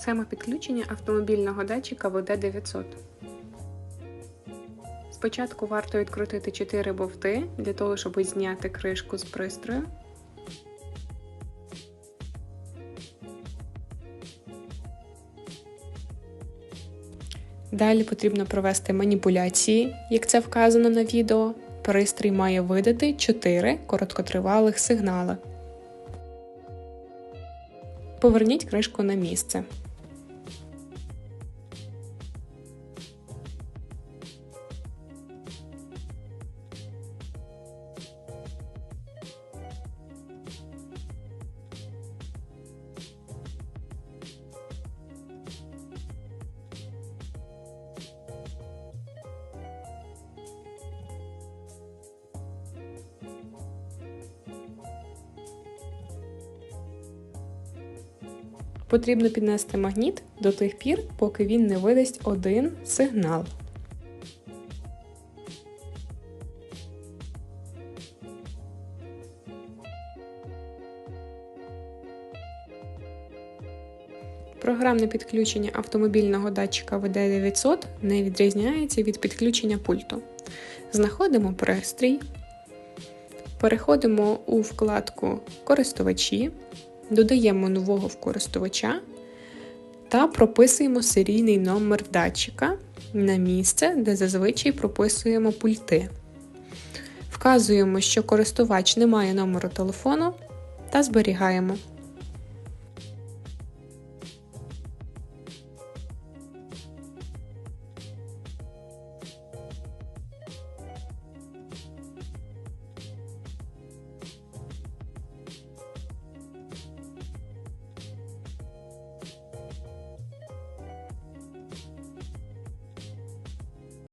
Схема підключення автомобільного датчика ВД900. Спочатку варто відкрутити 4 бовти для того, щоб зняти кришку з пристрою. Далі потрібно провести маніпуляції, як це вказано на відео. Пристрій має видати 4 короткотривалих сигнали. Поверніть кришку на місце. Потрібно піднести магніт до тих пір, поки він не видасть один сигнал. Програмне підключення автомобільного датчика VD900 не відрізняється від підключення пульту. Знаходимо пристрій, переходимо у вкладку Користувачі, додаємо нового в користувача та прописуємо серійний номер датчика на місце, де зазвичай прописуємо пульти. Вказуємо, що користувач не має номеру телефону та зберігаємо.